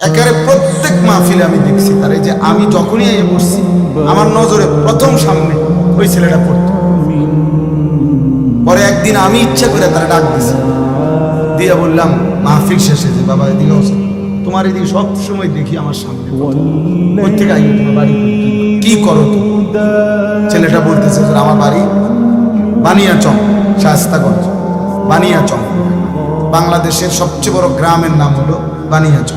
একেবারে প্রত্যেক মাহফিলে আমি দেখছি তার এই যে আমি যখনই এই বসছি আমার নজরে প্রথম সামনে ওই ছেলেটা পড়তো। পরে একদিন আমি ইচ্ছা করে তারা ডাক দিছি। দিয়ে বললাম মাহফিল শেষে যে বাবা এদিকে আসো। তোমার এদিকে সব সময় দেখি আমার সামনে ওই থেকে আইও তোমার বাড়ি? কি- কি করো ছেলেটা বলতেছে আমার বাড়ি বানিয়াচং শাস্তাগঞ্জ বানিয়াচং। বাংলাদেশের সবচেয়ে বড় গ্রামের নাম হলো বানিয়াচং।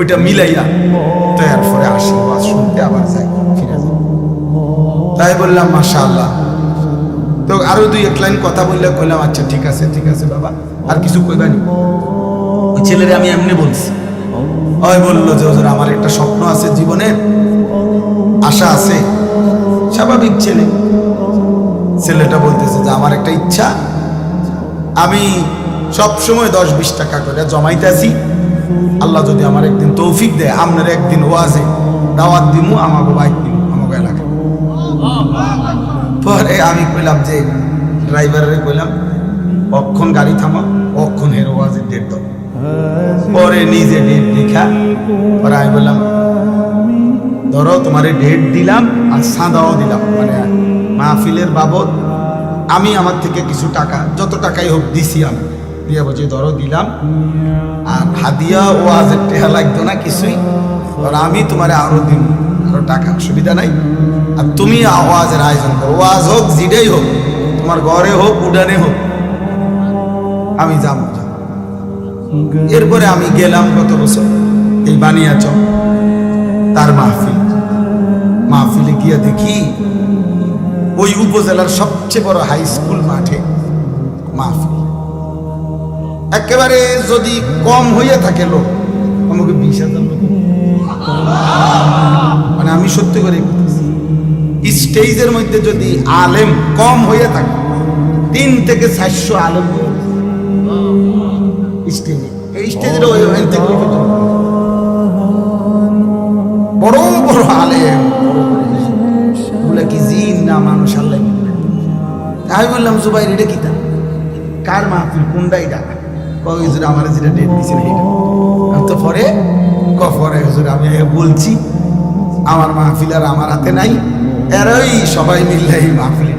ওইটা মিলাইয়া। তো এরপরে আসি ওয়াজ শুনতে আবার যাই ফিরে যাই। তাই বললাম মাশা আল্লাহ তো আরও দুই এক লাইন কথা বললে কইলাম আচ্ছা ঠিক আছে ঠিক আছে বাবা আর কিছু কইবানি ওই ছেলেরে আমি এমনি বলছি। ওই বলল যে হুজুর আমার একটা স্বপ্ন আছে জীবনের। আশা আছে। স্বাভাবিক ছেলে। ছেলেটা বলতেছে যে আমার একটা ইচ্ছা। আমি সব সময় দশ বিশ টাকা করে জমাইতেছি। আল্লাহ যদি আমার একদিন তৌফিক দেয়, আপনার একদিন ওয়াজে দাওয়াত দিমু আমাকে বাইক দিমু আমাকে এলাকায়। পরে আমি কইলাম যে ড্রাইভারে কইলাম, অক্ষণ গাড়ি থামা অক্ষণ হের ওয়াজের ডেট দাও। পরে নিজে ডেট দেখা পরে আমি বললাম, ধরো তোমার ডেট দিলাম আর সাদাও দিলাম মানে মাহফিলের বাবদ আমি আমার থেকে কিছু টাকা, যত টাকাই হোক দিছি আমি। দিয়ে বলছি, ধরো, দিলাম। আর হাদিয়া ও আজের টেহা লাগতো না কিছুই। আর আমি তোমার আরও দিন আরও টাকা, অসুবিধা নাই। আর তুমি আওয়াজের আয়োজন করো। ওয়াজ হোক, জিডেই হোক, তোমার ঘরে হোক, উডানে হোক, আমি যাব। এরপরে আমি গেলাম গত বছর এই বানিয়াচ তার মাহফিল। মাহফিলে গিয়া দেখি, ওই উপজেলার সবচেয়ে বড় হাই স্কুল মাঠে মাহফিল। একেবারে যদি কম হইয়া থাকে লোক, আমাকে বিশ হাজার লোক। মানে আমি সত্যি করে স্টেজের মধ্যে যদি আলেম কম হইয়া থাকে, তিন থেকে চারশো আলেম স্টেজে। এই স্টেজের বড় বড় আলেম। বলে কি জিন না মানুষ আমি বললাম জুবাই এটা কি তা? কার মাহফিল? কোনটা এটা কয়, হুজুর, আমার যেটা ডেট দিয়েছেন আমি তো পরে ক পরে হুজুর, আমি বলছি, আমার মাহফিল আর আমার হাতে নাই। এরই সবাই মিললে এই করে